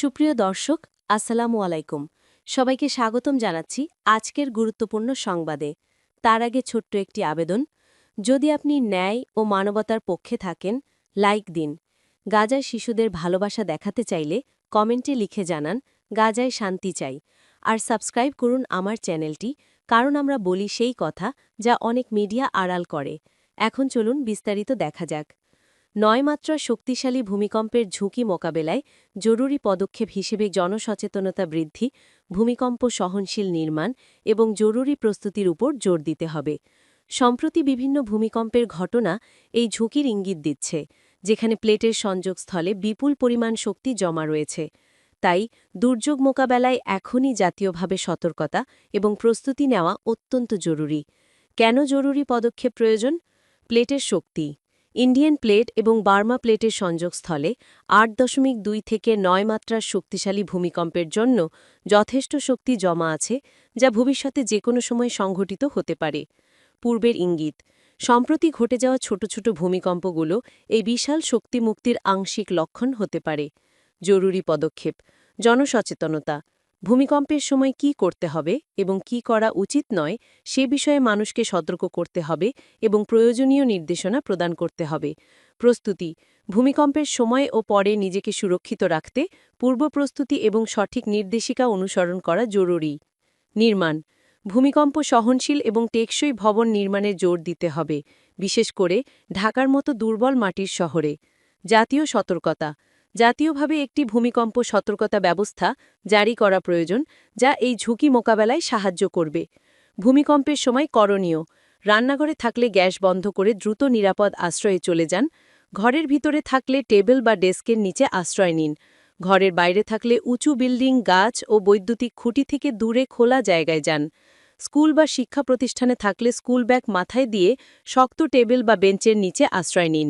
সুপ্রিয় দর্শক, আসসালামু আলাইকুম। সবাইকে স্বাগতম জানাচ্ছি আজকের গুরুত্বপূর্ণ সংবাদে। তার আগে ছোট্ট একটি আবেদন। যদি আপনি ন্যায় ও মানবতার পক্ষে থাকেন, লাইক দিন। গাজায় শিশুদের ভালোবাসা দেখাতে চাইলে কমেন্টে লিখে জানান, গাজায় শান্তি চাই। আর সাবস্ক্রাইব করুন আমার চ্যানেলটি, কারণ আমরা বলি সেই কথা যা অনেক মিডিয়া আড়াল করে। এখন চলুন বিস্তারিত দেখা যাক। নয় মাত্রা শক্তিশালী ভূমিকম্পের ঝুঁকি মোকাবেলায় জরুরি পদক্ষেপ হিসেবে জনসচেতনতা বৃদ্ধি, ভূমিকম্প সহনশীল নির্মাণ এবং জরুরি প্রস্তুতির উপর জোর দিতে হবে। সম্প্রতি বিভিন্ন ভূমিকম্পের ঘটনা এই ঝুঁকির ইঙ্গিত দিচ্ছে, যেখানে প্লেটের সংযোগস্থলে বিপুল পরিমাণ শক্তি জমা রয়েছে। তাই দুর্যোগ মোকাবেলায় এখনই জাতীয়ভাবে সতর্কতা এবং প্রস্তুতি নেওয়া অত্যন্ত জরুরি। কেন জরুরি পদক্ষেপ প্রয়োজন? প্লেটের শক্তি। ইন্ডিয়ান প্লেট এবং বার্মা প্লেটের সংযোগস্থলে আট দশমিক দুই থেকে নয় মাত্রার শক্তিশালী ভূমিকম্পের জন্য যথেষ্ট শক্তি জমা আছে, যা ভবিষ্যতে যে কোনো সময় সংঘটিত হতে পারে। পূর্বের ইঙ্গিত, সম্প্রতি ঘটে যাওয়া ছোট ছোট ভূমিকম্পগুলো এই বিশাল শক্তি মুক্তির আংশিক লক্ষণ হতে পারে। জরুরি পদক্ষেপ, জনসচেতনতা ভূমিকম্পের সময় কি করতে হবে এবং কি করা উচিত নয় সে বিষয়ে মানুষকে সতর্ক করতে হবে এবং প্রয়োজনীয় নির্দেশনা প্রদান করতে হবে। প্রস্তুতি, ভূমিকম্পের সময় ও পরে নিজেকে সুরক্ষিত রাখতে পূর্ব প্রস্তুতি এবং সঠিক নির্দেশিকা অনুসরণ করা জরুরি। নির্মাণ, ভূমিকম্প সহনশীল এবং টেকসই ভবন নির্মাণে জোর দিতে হবে, বিশেষ করে ঢাকার মতো দুর্বল মাটির শহরে। জাতীয় সতর্কতা জাতীয়ভাবে একটি ভূমিকম্প সতর্কতা ব্যবস্থা জারি করা প্রয়োজন, যা এই ঝুঁকি মোকাবেলায় সাহায্য করবে। ভূমিকম্পের সময় করণীয়, রান্নাঘরে থাকলে গ্যাস বন্ধ করে দ্রুত নিরাপদ আশ্রয়ে চলে যান, ঘরের ভিতরে থাকলে টেবিল বা ডেস্কের নিচে আশ্রয় নিন, ঘরের বাইরে থাকলে উঁচু বিল্ডিং, গাছ ও বৈদ্যুতিক খুঁটি থেকে দূরে খোলা জায়গায় যান, স্কুল বা শিক্ষা প্রতিষ্ঠানে থাকলে স্কুল ব্যাগ মাথায় দিয়ে শক্ত টেবিল বা বেঞ্চের নিচে আশ্রয় নিন।